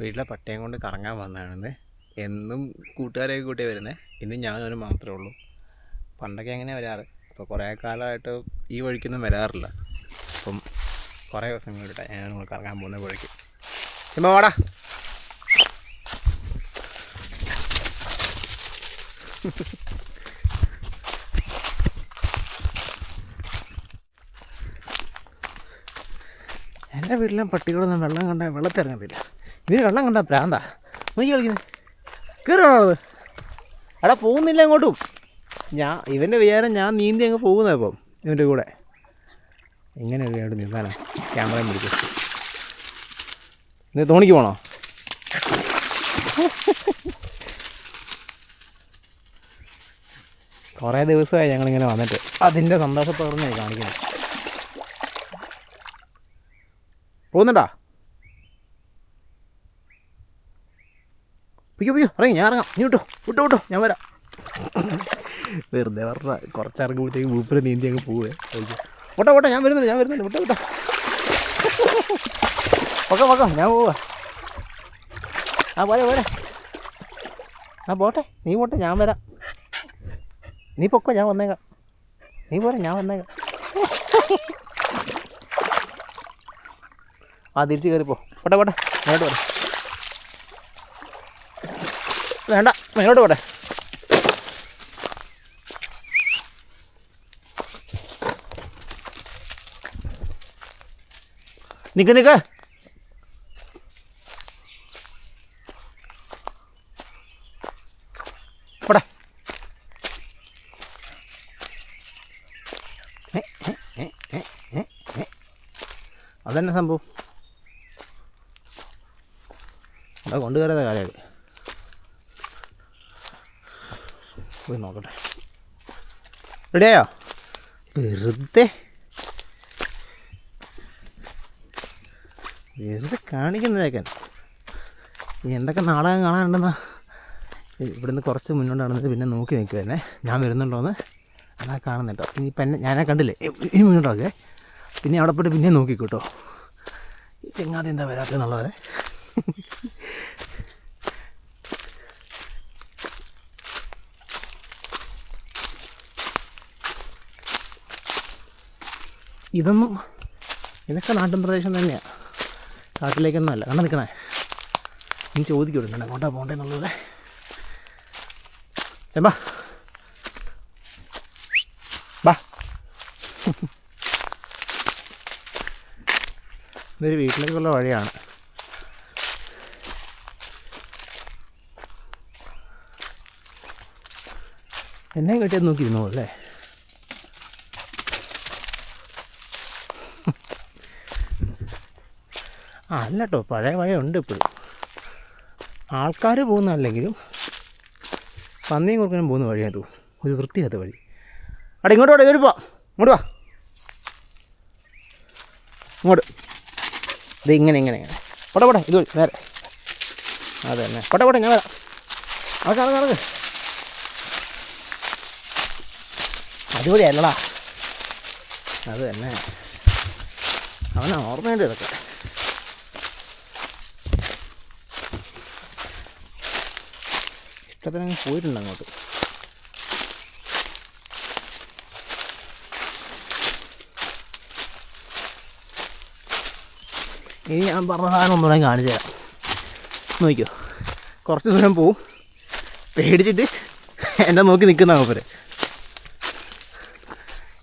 വീട്ടിലെ പട്ടയം കൊണ്ട് കറങ്ങാൻ വന്നതാണെന്ന്. എന്നും കൂട്ടുകാരെയൊക്കെ കൂട്ടി വരുന്നത് ഇന്ന് ഞാനൊരു മാത്രമേ ഉള്ളൂ. പണ്ടൊക്കെ എങ്ങനെയാണ് വരാറ്? ഇപ്പോൾ കുറേ കാലമായിട്ട് ഈ വഴിക്കൊന്നും വരാറില്ല. അപ്പം കുറേ ദിവസം കൂടിയിട്ട് ഞാൻ നമ്മൾ കറങ്ങാൻ പോകുന്ന വഴിക്ക്. ചുമ്മാ വാടാ. എന്റെ വീട്ടിലും പട്ടികളൊന്നും വെള്ളം കണ്ട വെള്ളത്തിൽ ഇറങ്ങത്തില്ല ഇതിന് വെള്ളം കണ്ട പ്രാന്താ. നോക്കി കളിക്കുന്നത് കയറുകയാണോ അത്? എടാ പോകുന്നില്ല അങ്ങോട്ടും. ഞാൻ ഇവന്റെ വിചാരം ഞാൻ നീന്തി അങ്ങ് പോകുന്നത് ഇപ്പം ഇവന്റെ കൂടെ. എങ്ങനെ അവിടെ നിന്നാലാ ക്യാമറ പിടിക്കും. നീ തോണിക്ക് പോണോ? കുറേ ദിവസമായി ഞങ്ങളിങ്ങനെ വന്നിട്ട്. അതിന്റെ സന്തോഷത്തോടെ കാണിക്കുന്നത് പോകുന്നുണ്ടോ? പിയ്യോ പിയ്യോ ഇറങ്ങി ഞാൻ ഇറങ്ങാം. നീ വിട്ടോ വിട്ടോ വിട്ടോ ഞാൻ വരാം. വെറുതെ പറഞ്ഞ കുറച്ചിറങ്ങുമ്പോഴത്തേക്ക് മൂപ്പര് നീന്തി അങ്ങ് പോവേ. ഓട്ടോ ഓട്ടോ ഞാൻ വരുന്നുണ്ട് ഞാൻ വരുന്നുണ്ട്. വിട്ടോ വിട്ടോ. പൊക്കം പൊക്കം ഞാൻ പോവാ. ആ പോരെ പോരെ. ആ പോട്ടെ നീ പോട്ടെ ഞാൻ വരാം. നീ പൊക്കോ ഞാൻ വന്നേക്കാം. നീ പോരെ ഞാൻ വന്നേക്കാം. ആ തിരിച്ച് കയറിപ്പോ പോട്ടെ പോട്ടെ ഇങ്ങോട്ട് പോട്ടെ വേണ്ട മേലോട്ട് പോട്ടെ. നിക്ക് നിക്ക്. അതന്നെ സംഭവം? അവിടെ കൊണ്ടുവരാതെ കാര്യമായിട്ട് പോയി നോക്കട്ടെ. റെഡിയായോ? വെറുതെ. വെറുതെ കാണിക്കുന്നതേക്കൻ. ഇനി എന്തൊക്കെ നാടകം കാണാനുണ്ടെന്നാ. ഇവിടുന്ന് കുറച്ച് മുന്നോട്ട് നടന്നിട്ട് പിന്നെ നോക്കി നിൽക്കുക തന്നെ ഞാൻ വരുന്നുണ്ടോയെന്ന് അതാ കാണുന്നുണ്ടോ ഇനിയിപ്പം എന്നെ ഞാനാ കണ്ടില്ലേ? ഇനി മുന്നോട്ടൊക്കെ. പിന്നെ അവിടെ പോയിട്ട് പിന്നെ നോക്കിക്കോട്ടോ. ചെങ്ങാതി എന്താ വരാത്തെന്നുള്ളത് ഇതൊന്നും ഇതൊക്കെ നാട്ടിൻ പ്രദേശം തന്നെയാണ് കാട്ടിലേക്കൊന്നും അല്ല. കണ്ട നിൽക്കണേ നീ ചോദിക്കൂടെ എങ്ങോട്ടാ പോകണ്ടെന്നുള്ളത് ചെമ്പാ. ബാ. ഇതൊരു വീട്ടിലേക്കുള്ള വഴിയാണ്. എന്നെ കെട്ടിയത് നോക്കിയിരുന്നു അല്ലേ? ആ അല്ല കേട്ടോ പഴയ ഉണ്ട് ഇപ്പോഴും. ആൾക്കാർ പോകുന്നതല്ലെങ്കിലും പന്നിയും കുറുക്കനും പോകുന്ന വഴിയാണ് ഒരു വൃത്തിയാത്ത വഴി. അവിടെ ഇങ്ങോട്ട് വാ ഇതൊരു പോ. ഇങ്ങോട്ട് വാ. ഇങ്ങോട്ട്. ഇത് ഇങ്ങനെ ഇങ്ങനെ ഇങ്ങനെ. പോട്ടെ പോട്ടെ ഇത് വഴി, നേരെ. അതെ തന്നെ. പോട്ടെ പോട്ടെ ഞാൻ വരാം. അതൊക്കെ അതൊക്കെ അതൊക്കെ അടിപൊളിയല്ലടാ അത് തന്നെ. അവനാ ഓർമ്മയുണ്ട് ഇതൊക്കെ. ഇഷ്ടത്തിനങ്ങ് പോയിട്ടുണ്ട് അങ്ങോട്ട്. ഇനി ഞാൻ പറഞ്ഞ സാധനം ഒന്നുകൂടെ കാണിച്ചു തരാം. നോക്കിയോ കുറച്ച് ദൂരം പോവും. പേടിച്ചിട്ട് എന്നെ നോക്കി നിൽക്കുന്ന മൂപ്പര്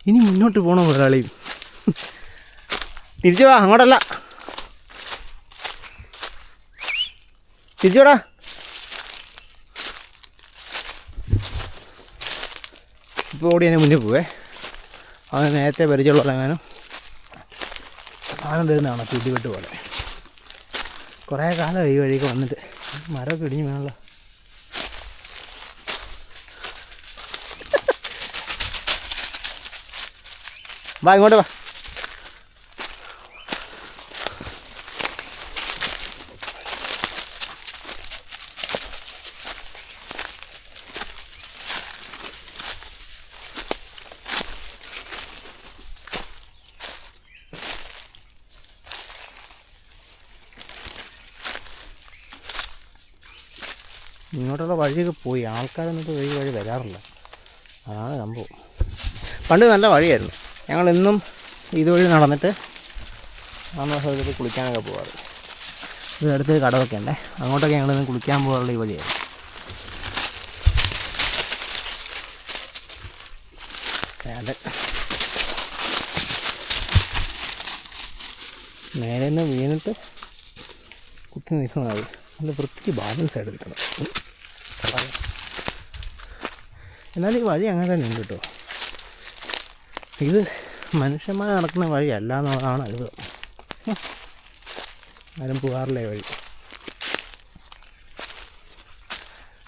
ഇനി മുന്നോട്ട് പോകണം ഒരാളെയും തിരിച്ചു വാ അങ്ങോട്ടല്ല. തിരിച്ചുവാടാ ഇപ്പോൾ ഓടി അതിന് മുന്നേ പോവേ. അവന് നേരത്തെ പരിചയമുള്ള എങ്ങാനും സാധനം തരുന്നതാണ് ചുട്ടിവിട്ട് പോലെ. കുറേ കാലം ഈ വഴിയൊക്കെ വന്നിട്ട് മരമൊക്കെ ഇടിഞ്ഞ് വേണമല്ലോ വാ ഇങ്ങോട്ട് വാ. ഇങ്ങോട്ടുള്ള വഴിയൊക്കെ പോയി. ആൾക്കാരൊന്നും വഴി വഴി വരാറില്ല. അതാണ് സംഭവം. പണ്ട് നല്ല വഴിയായിരുന്നു. ഞങ്ങൾ ഇന്നും ഇതുവഴി നടന്നിട്ട് നമ്മുടെ സ്ഥലത്ത് കുളിക്കാനൊക്കെ പോകാറ് ഇത് അടുത്ത് കടമൊക്കെ ഉണ്ടേ. അങ്ങോട്ടൊക്കെ ഞങ്ങൾ ഇന്ന് കുളിക്കാൻ പോകാറുള്ള ഈ വഴിയായിരുന്നു. മേലെ നിന്ന് വീണിട്ട് കുത്തി നിൽക്കുന്നത് നല്ല വൃത്തിക്ക് ബാലൻസ് ആയിട്ട് നിൽക്കണം. എന്നാൽ ഈ വഴി അങ്ങനെ തന്നെ ഉണ്ട് കേട്ടോ. ഇത് മനുഷ്യന്മാർ നടക്കുന്ന വഴിയല്ല എന്നുള്ളതാണ് അത്ഭുതം ആരും പോകാറില്ല വഴി.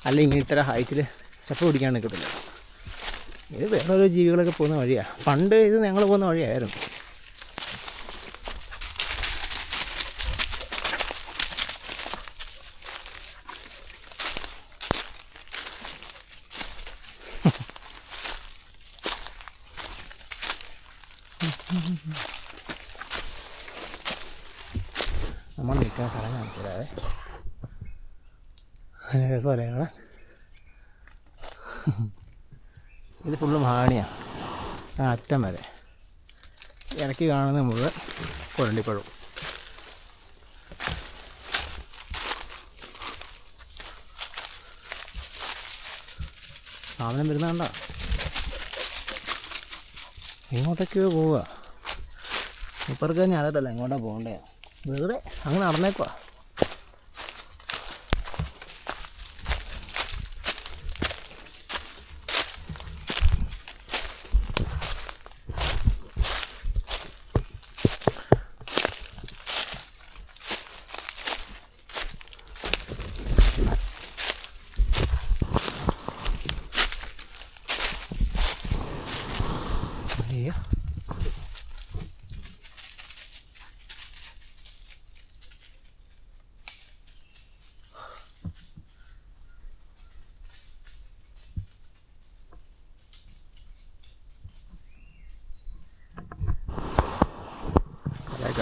അല്ല ഇങ്ങനെ ഇത്ര ഹൈറ്റിൽ ചപ്പ പിടിക്കാൻ നിൽക്കത്തില്ല ഇത് വേറൊരു ജീവികളൊക്കെ പോകുന്ന വഴിയാണ് പണ്ട് ഇത് ഞങ്ങൾ പോകുന്ന വഴിയായിരുന്നു നമ്മൾ നിൽക്കുന്ന സ്ഥലം കാണിച്ചതാവേ നല്ല രസമല്ലേ കാണാൻ? ഇത് ഫുള്ള് മാണിയാണ് ആ അറ്റം വരെ. ഇടയ്ക്ക് കാണുന്ന മുഴുവൻ കൊരണ്ടിപ്പഴം സാധനം വരുന്ന കണ്ട? പോവുക ഇപ്പർക്ക് തന്നെ അറിയത്തില്ല എങ്ങോട്ടാ പോകണ്ടേ. വെറുതെ അങ്ങ് നടന്നേക്കുവാ.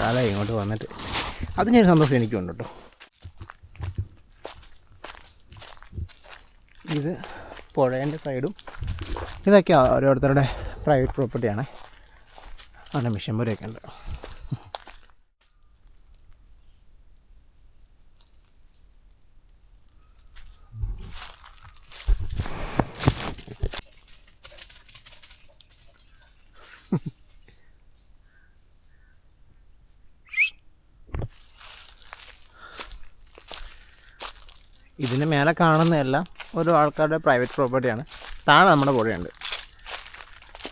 കാലമായി ഇങ്ങോട്ട് വന്നിട്ട് അതിനൊരു സന്തോഷം എനിക്കുണ്ട് കേട്ടോ. ഇത് പുഴേന്റെ സൈഡും ഇതൊക്കെ ഓരോരുത്തരുടെ പ്രൈവറ്റ് പ്രോപ്പർട്ടിയാണ്. അവിടെ മിഷൻ പുരയൊക്കെ ഉണ്ട്. ഇതിന് മേലെ കാണുന്നതെല്ലാം ഓരോ ആൾക്കാരുടെ പ്രൈവറ്റ് പ്രോപ്പർട്ടിയാണ് താഴെ നമ്മുടെ പുഴയുണ്ട്.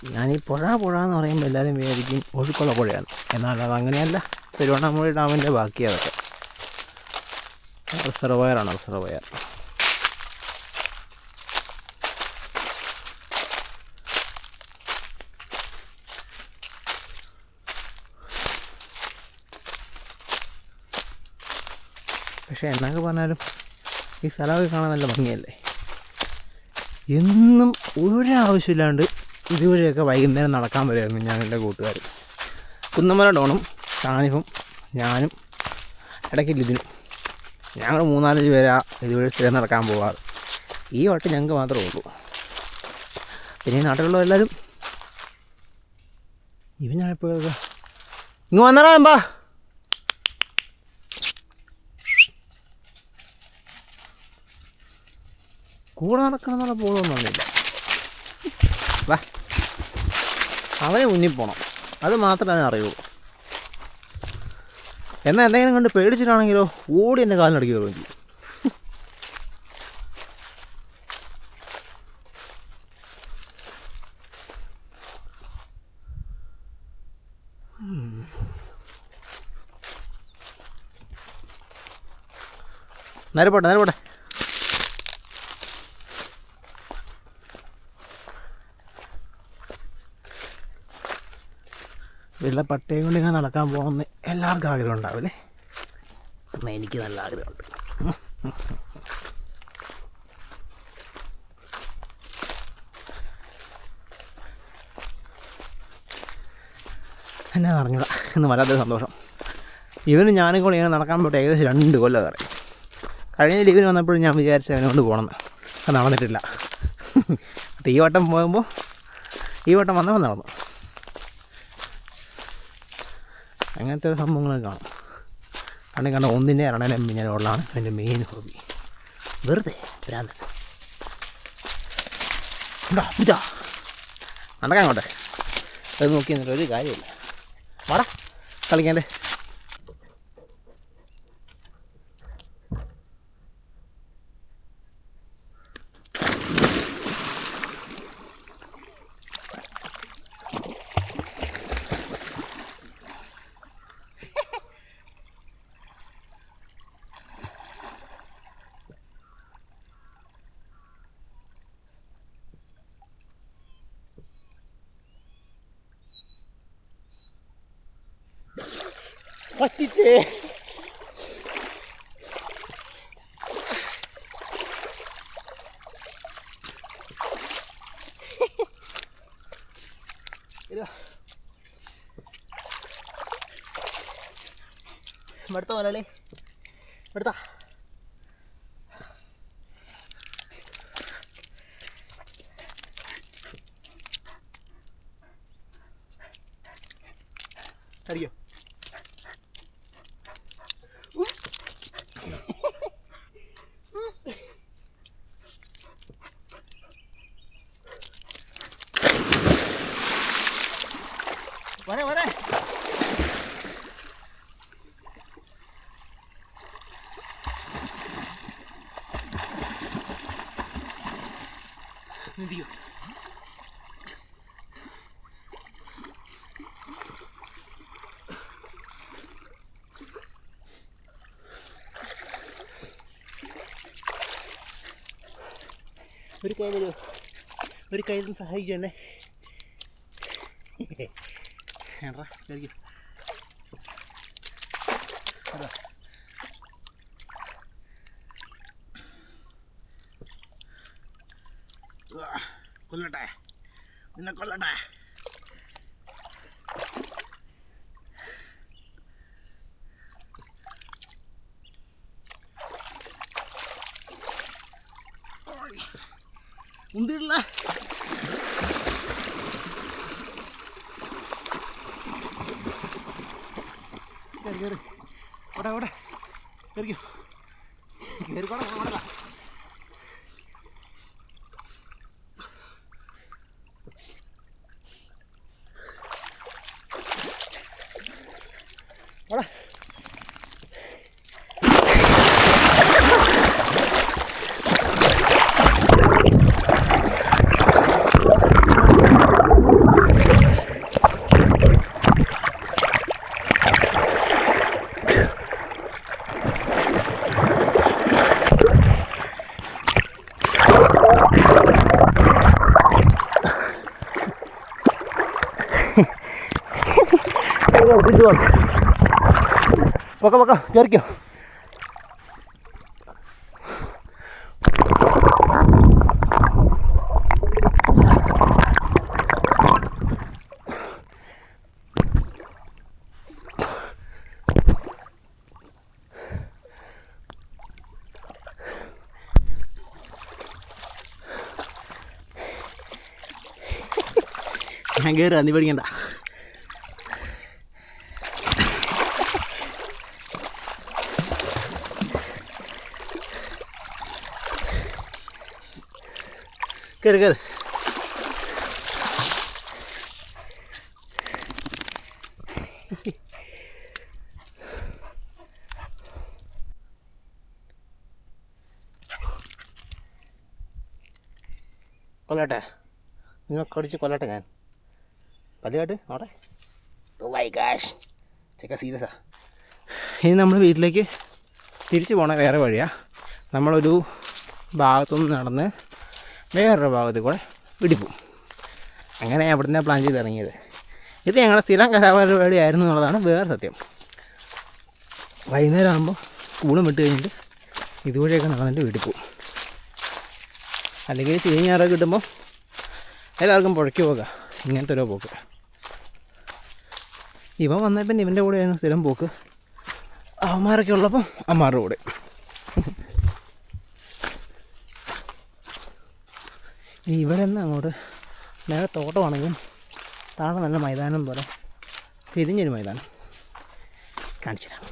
ഞാൻ ഈ പുഴ പുഴ എന്ന് പറയുമ്പോൾ എല്ലാവരും വിചാരിക്കും ഒഴുക്കുള്ള പുഴയാണ്. എന്നാൽ അത് അങ്ങനെയല്ല. തിരുവണ്ണാമൂഴി ഡാമിന്റെ ബാക്കി അതൊക്കെ. റിസർവയറാണ് റിസർവയർ പക്ഷേ എന്നൊക്കെ പറഞ്ഞാലും ഈ സ്ഥലമൊക്കെ കാണാൻ നല്ല ഭംഗിയല്ലേ? എന്നും ഒരാവശ്യമില്ലാണ്ട് ഇതുവഴിയൊക്കെ വൈകുന്നേരം നടക്കാൻ വരുമായിരുന്നു ഞാൻ എന്റെ കൂട്ടുകാർ. കുന്നമല ഡോണും ഷാനിഫും ഞാനും ഇടയ്ക്ക് ലിതിനും ഞങ്ങൾ മൂന്നാലഞ്ച് പേരാ ഇതുവഴി സ്ഥിരം നടക്കാൻ പോവാറ്. ഈ വട്ടം ഞങ്ങൾക്ക് മാത്രമേ ഉള്ളൂ. പിന്നെ നാട്ടിലുള്ള എല്ലാവരും? ഇവ ഞാൻ എപ്പോഴൊക്കെ ഇങ്ങ് വന്നടാ എമ്പാ. കൂടെ നടക്കണം എന്നുള്ള ബോധമൊന്നുമില്ല വാ. അവനെ മുന്നിൽ പോകണം അത് മാത്രമേ അറിയുള്ളൂ. എന്നാൽ എന്തെങ്കിലും കണ്ട് പേടിച്ചിട്ടാണെങ്കിലോ ഓടി എന്റെ കാലിനടിക്കുക വേണ്ടി നേരെ പോട്ടെ നേരെ പോട്ടെ. വല്ല പട്ടയം കൊണ്ട് ഇങ്ങനെ നടക്കാൻ പോകുന്ന എല്ലാവർക്കും ആഗ്രഹം ഉണ്ടാവില്ലേ എന്നാൽ എനിക്ക് നല്ല ആഗ്രഹമുണ്ട്. എന്നെ അറിഞ്ഞൂടാ എന്ന് വല്ലാത്തൊരു സന്തോഷം. ഇവന് ഞാനും കൂടെ ഇങ്ങനെ നടക്കാൻ പോയിട്ട് ഏകദേശം രണ്ട് കൊല്ലം അറിയാം കഴിഞ്ഞ ലീവിന് വന്നപ്പോഴും ഞാൻ വിചാരിച്ചു അവനെ കൊണ്ട് പോകണമെന്ന്. അത് നടന്നിട്ടില്ല. ഈ വട്ടം പോകുമ്പോൾ ഈ വട്ടം വന്നപ്പോൾ നടന്നു. അങ്ങനത്തെ ഒരു സംഭവങ്ങളൊക്കെ കാണും. കണ്ണി കണ്ട ഒന്നിന്റെ ഇറണനെ മിഞ്ഞാലുള്ളതാണ് എന്റെ മെയിൻ ഹോബി വെറുതെ വരാൻ ഉണ്ടോ? ഇതാ. നടക്കാൻ അങ്ങോട്ടെ. അത് നോക്കി നിന്നിട്ട് ഒരു കാര്യമില്ല വാടാ. കളിക്കണ്ടേ പറ്റിച്ചേ. ഇവിടുത്തെ മലയാളി എടുത്താ അറിയോ വരെ വരെ നിധിയോ ഒരു കൈ തരുമോ ഒരു കയ്യിൽ നിന്ന് സഹായിക്കണേ ഏട്ടാ കഴിക്കും കൊല്ലട്ടെ? നിന്നെ കൊല്ലട്ടെ? ഉണ്ടില്ല കയറി കയറി ഓടെ ഓടെ കയറിക്കോ കയറിക്കോടെ ഓടല ഓടെ പൊക്ക പൊക്ക കയറിക്കോ ഞാൻ കയറി നീ പേടിക്കണ്ട. കയറി കയറി കൊല്ലട്ടെ നിങ്ങൾക്ക് കടിച്ച് കൊല്ലട്ടെ ഞാൻ. പതിവായിട്ട് നോട്ടെ വൈ കാഷ് ചെക്ക സീരിയസാ ഇനി നമ്മൾ വീട്ടിലേക്ക് തിരിച്ചു പോണ വേറെ വഴിയാണ് നമ്മളൊരു ഭാഗത്തുനിന്ന് നടന്ന് വേറൊരു ഭാഗത്ത് കൂടെ പിടിപ്പും അങ്ങനെ അവിടുന്ന് പ്ലാൻ ചെയ്ത് ഇറങ്ങിയത്. ഇത് ഞങ്ങളുടെ സ്ഥിരം കലാപരിപാടിയായിരുന്നു എന്നുള്ളതാണ് വേറെ സത്യം. വൈകുന്നേരം ആകുമ്പോൾ സ്കൂളും വിട്ട് കഴിഞ്ഞിട്ട് ഇതുവഴിയൊക്കെ നടന്നിട്ട് വീട്ടിൽ പോകും അല്ലെങ്കിൽ ശനി കിട്ടുമ്പോൾ എല്ലാവർക്കും പുഴയ്ക്ക് പോകാം. ഇങ്ങനത്തെ ഓരോ പോക്ക്. ഇവൻ വന്നാൽ പിന്നെ ഇവന്റെ കൂടെയായിരുന്നു സ്ഥിരം പോക്ക്. അവന്മാരൊക്കെ ഉള്ളപ്പം അമ്മാരുടെ കൂടെ. ഈ ഇവിടെ നിന്ന് അങ്ങോട്ട് നേരെ തോട്ടമാണെങ്കിൽ താഴെ നല്ല മൈതാനം പോലെ ചെരിഞ്ഞൊരു മൈതാനം കാണിച്ചു തരാം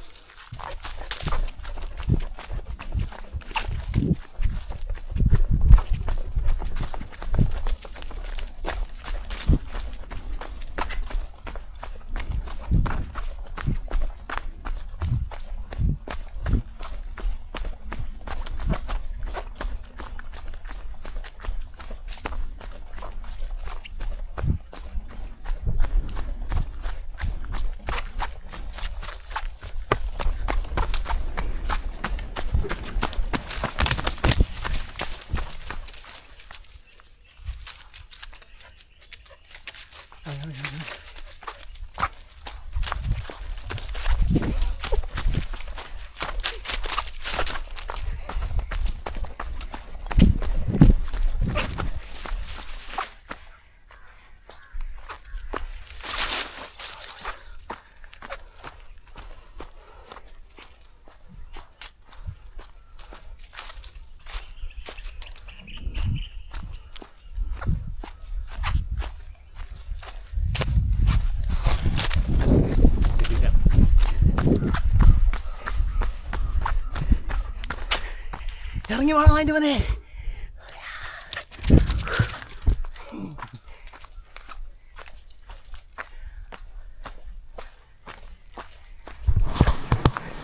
ഇറങ്ങി വേണം അതിന്റെ മനെ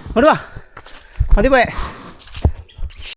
ഇങ്ങോട്ട് വാ മതി പോയേ